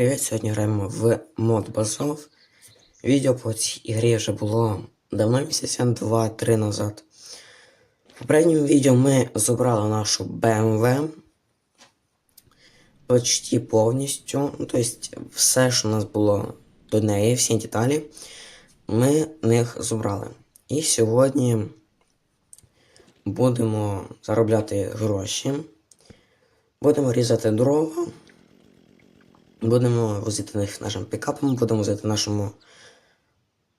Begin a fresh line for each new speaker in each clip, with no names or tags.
Привіт, сьогодні граємо в мод Базов. Відео по цій ігрі вже було давно місяця, два-три назад. В попередньому відео ми забрали нашу BMW почти повністю. Ну, тобто все, що у нас було до неї, всі деталі, ми них забрали. І сьогодні будемо заробляти гроші. Будемо різати дрова. Будемо возити їх нашим пікапом, будемо возити нашому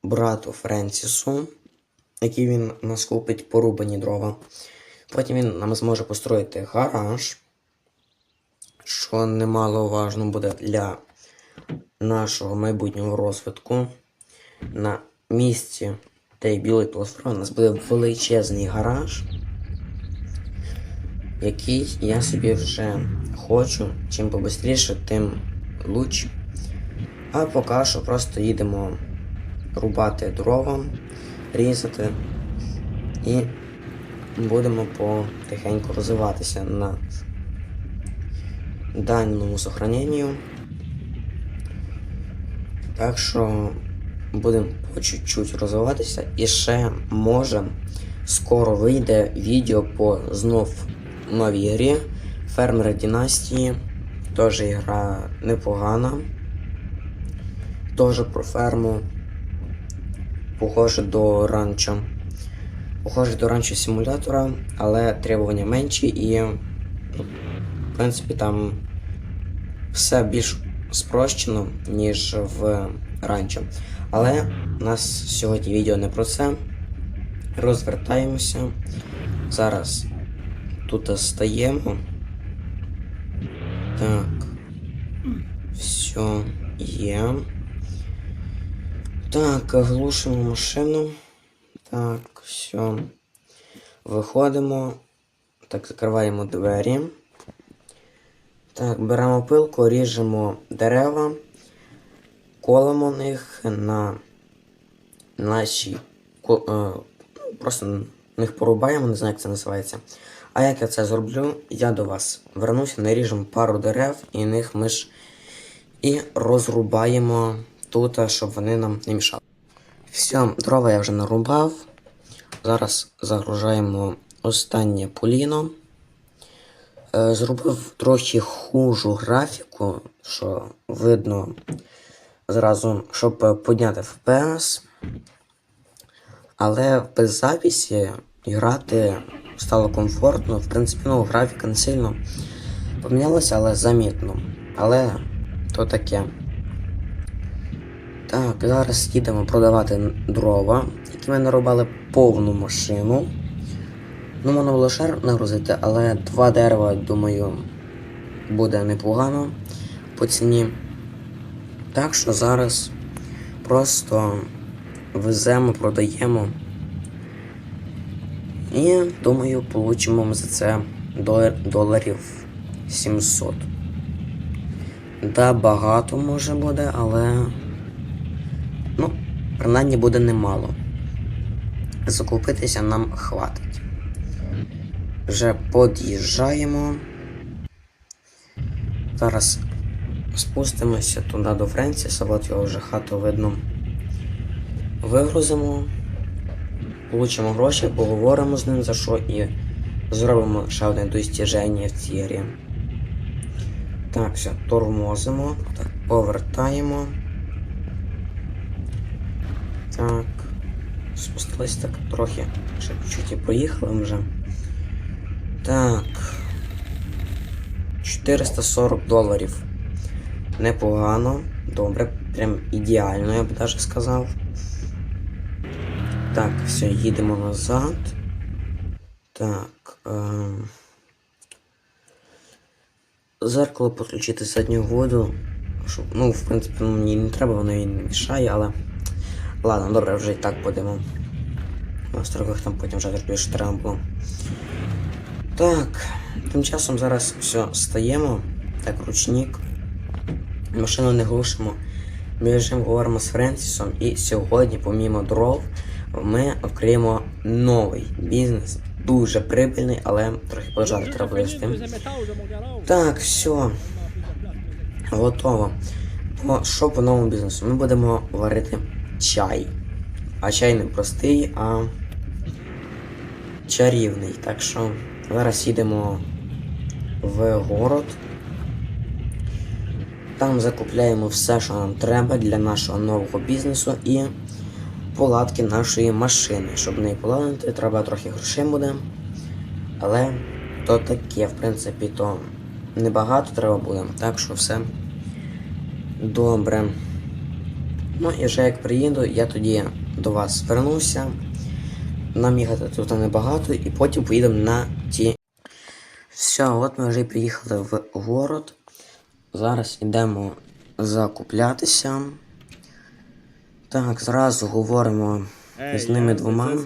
брату Френсісу, який він нас купить порубані дрова. Потім він нам зможе построїти гараж, що немаловажно буде для нашого майбутнього розвитку. На місці тієї білої платформи у нас буде величезний гараж, який я собі вже хочу. Чим побистріше, тим луч. А поки що просто їдемо рубати дрова, різати і будемо потихеньку розвиватися на даному сохраненню. Так що будемо по чуть-чуть розвиватися і ще може скоро вийде відео по знов новій грі Фермери Дінастії. Теж гра непогана. Теж про ферму. Похоже до ранчо. Похоже до ранчо симулятора, але требування менші і, ну, в принципі, там все більш спрощено, ніж в ранчо. Але у нас сьогодні відео не про це. Розвертаємося. Зараз тут стаємо. Так. Все є. Так, глушимо машину. Так, все. Виходимо. Так, закриваємо двері. Так, беремо пилку, ріжемо дерева, колемо них на наші. Просто них порубаємо, не знаю, як це називається. А як я це зроблю, я до вас вернуся, наріжемо пару дерев і них ми ж і розрубаємо тут, щоб вони нам не мішали. Все, дрова я вже нарубав. Зараз загружаємо останнє поліно. Е, Зробив трохи хужу графіку, що видно зразу, щоб підняти FPS. Але без записі грати стало комфортно. В принципі, ну, графіка не сильно помінялася, але замітно. Але то таке. Так, зараз їдемо продавати дрова, які ми нарубали повну машину. Ну, можна було ще нагрузити, але два дерева, думаю, буде непогано по ціні. Так що зараз просто веземо, продаємо. І думаю, получимо ми за це долар- доларів 700. Да, багато може буде, але. Ну, принаймні буде немало. Закупитися нам хватить. Вже під'їжджаємо. Зараз спустимося туди до Френсіса, от його вже хату видно. Вигрузимо, получимо гроші, поговоримо з ним за що і зробимо ще одне достіження в цій грі. Так, все, тормозимо, так, повертаємо. Так. Спустились так трохи. Ще чуть і поїхали вже. Так. 440 доларів. Непогано. Добре, прям ідеально, я б даже сказав. Так, все, їдемо назад. Так. Ем... Зеркало підключити задню воду. Щоб, ну, в принципі, ну, мені не треба, воно і не мішає, але. Ладно, добре, вже і так будемо. На строках там потім вже більше треба було. Так, тим часом зараз все стаємо. Так, ручник. Машину не глушимо. Біжимо, говоримо з Френсісом. І сьогодні, помімо дров, ми відкриємо новий бізнес. Дуже прибильний, але трохи полежати треба буде. Так, все. Готово. По, що по новому бізнесу? Ми будемо варити чай. А чай не простий, а чарівний. Так що зараз їдемо в город. Там закупляємо все, що нам треба для нашого нового бізнесу і поладки нашої машини. Щоб неї поладити, треба трохи грошей буде. Але то таке, в принципі, то небагато треба буде, так що все добре. Ну і вже як приїду, я тоді до вас вернуся. Нам їхати тут небагато, і потім поїдемо на ті. Все, от ми вже приїхали в город. Зараз йдемо закуплятися. Так, зразу говоримо з ними двома.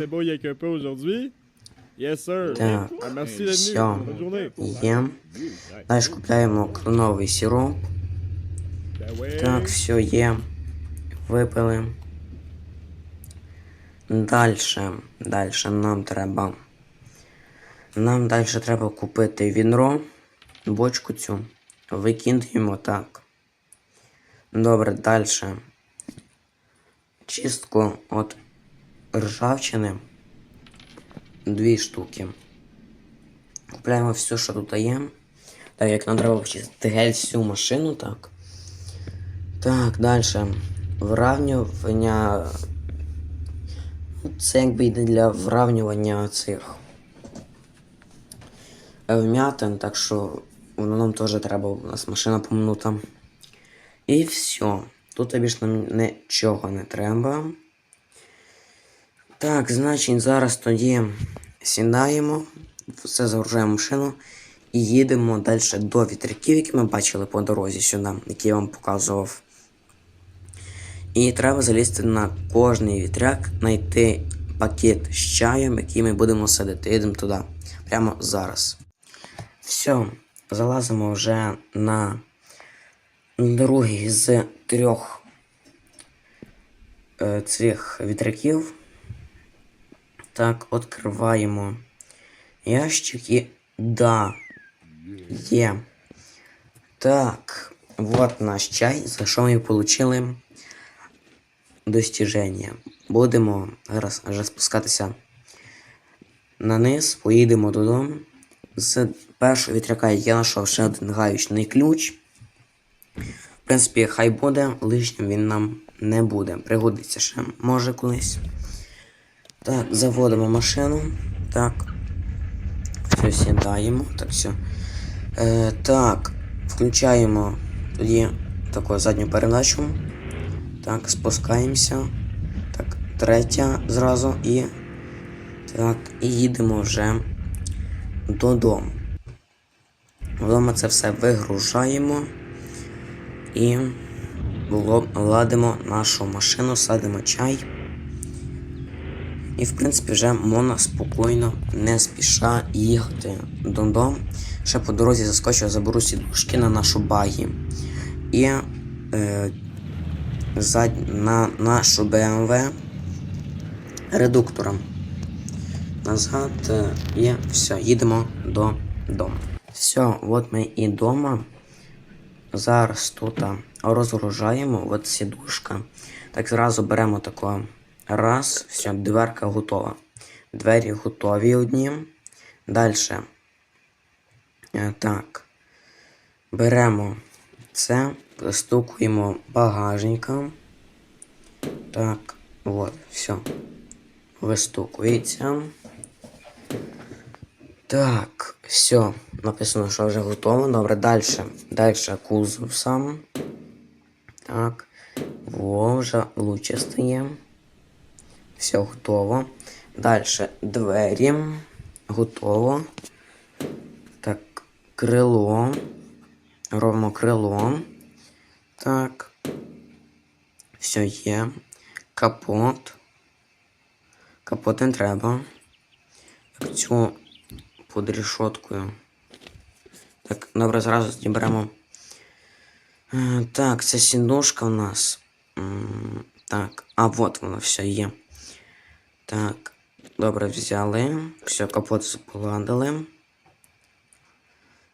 Так, все, є. Далі купляємо кленовий сироп. Так, все є. Випили. Дальше, дальше нам треба. Нам далі треба купити відро, бочку цю. Викинемо так. Добре, далі. Чистку от ржавчини. Дві штуки. Купляємо все, що тут є. Так як нам треба почистити гель всю машину, так. Так, далі. Вравнювання. Ну, Це якби йде для вравнювання цих е, вмятин, так що воно нам теж треба, у нас машина помнута. І все. Тут більше нам нічого не треба. Так, значить, зараз тоді сідаємо, все загружаємо машину і їдемо далі до вітряків, які ми бачили по дорозі сюди, які я вам показував. І треба залізти на кожний вітряк, знайти пакет з чаєм, який ми будемо садити. Їдемо туди. Прямо зараз. Все, залазимо вже на другий з трьох е, цих вітряків. Так, відкриваємо ящик і. Да. Є. Так, вот наш чай, за що ми отримали достіження. Будемо зараз вже спускатися на низ, поїдемо додому. З першого вітряка я знайшов ще один гаючний ключ. В принципі, хай буде, лишнім він нам не буде. Пригодиться ще, може колись. Так, заводимо машину. Так. Все, сідаємо. Так, все. Е, так, включаємо тоді таку задню передачу. Так, спускаємося. Так, третя зразу і. Так, і їдемо вже додому. Вдома це все вигружаємо і ладимо нашу машину, садимо чай. І в принципі вже можна спокійно, не спіша їхати додому. Ще по дорозі заскочив, заберу сідушки на нашу багі. І е, зад... на нашу BMW редуктором. Назад е, і все, їдемо додому. Все, от ми і вдома. Зараз тут розгружаємо, от сідушка. Так зразу беремо тако. Раз, все, дверка готова. Двері готові одні. Далі. Так. Беремо це, пристукуємо багажником. Так, от, все. Вистукується. Так, все. Написано, що вже готово. Добре, далі. Далі кузов сам. Так. Во, вже лучше стає. Все готово. Далі двері. Готово. Так, крило. Робимо крило. Так. Все є. Капот. Капот не треба. Так, цю під решоткою. Так, добре, зразу зіберемо. Е, Так, це сідушка у нас. Так, а вот воно все є. Так, добре, взяли. Все, капот поладили.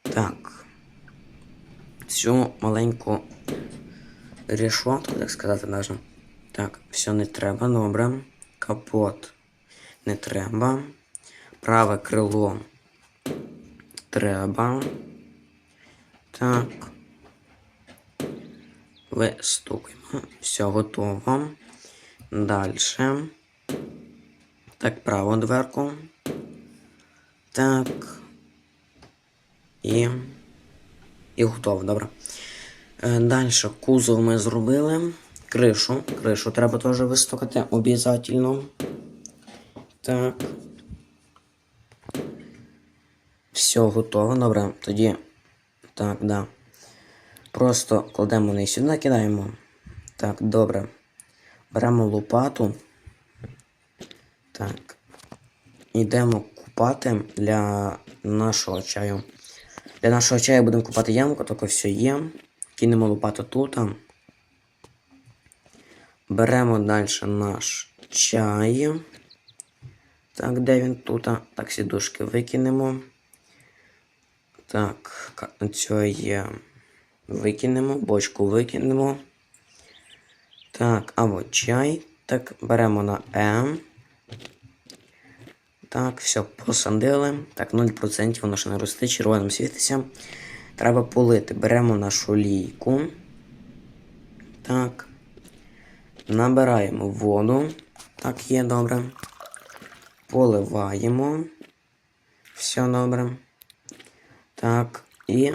Так. Цю маленьку решетку, так сказати, даже. Так, все не треба, добре. Капот не треба. Праве крило треба. Так. Вистукуємо. Все готово. Дальше. Так, праву дверку. Так. І. І готово, добре. Е, Далі кузов ми зробили. Кришу. Кришу треба теж вистукати обов'язательно. Так. Все готово. Добре. Тоді. Так, да. Просто кладемо неї сюди, кидаємо. Так, добре. Беремо лопату. Так. Йдемо купати для нашого чаю. Для нашого чаю будемо купати ямку, тільки все є. Кинемо лопату тут. Беремо далі наш чай. Так, де він тут? Так, сідушки викинемо. Так, цього є. Викинемо, бочку викинемо. Так, або чай. Так, беремо на М. Так, все, посадили. Так, 0% воно ще не росте, червоним світиться. Треба полити. Беремо нашу лійку. Так. Набираємо воду. Так, є добре. Поливаємо. Все добре. Так. І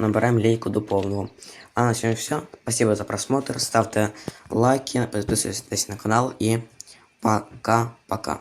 набираємо лейку до повного. А на сьогодні все. Спасибо за просмотр. Ставте лайки, підписуйтесь на канал і пока-пока.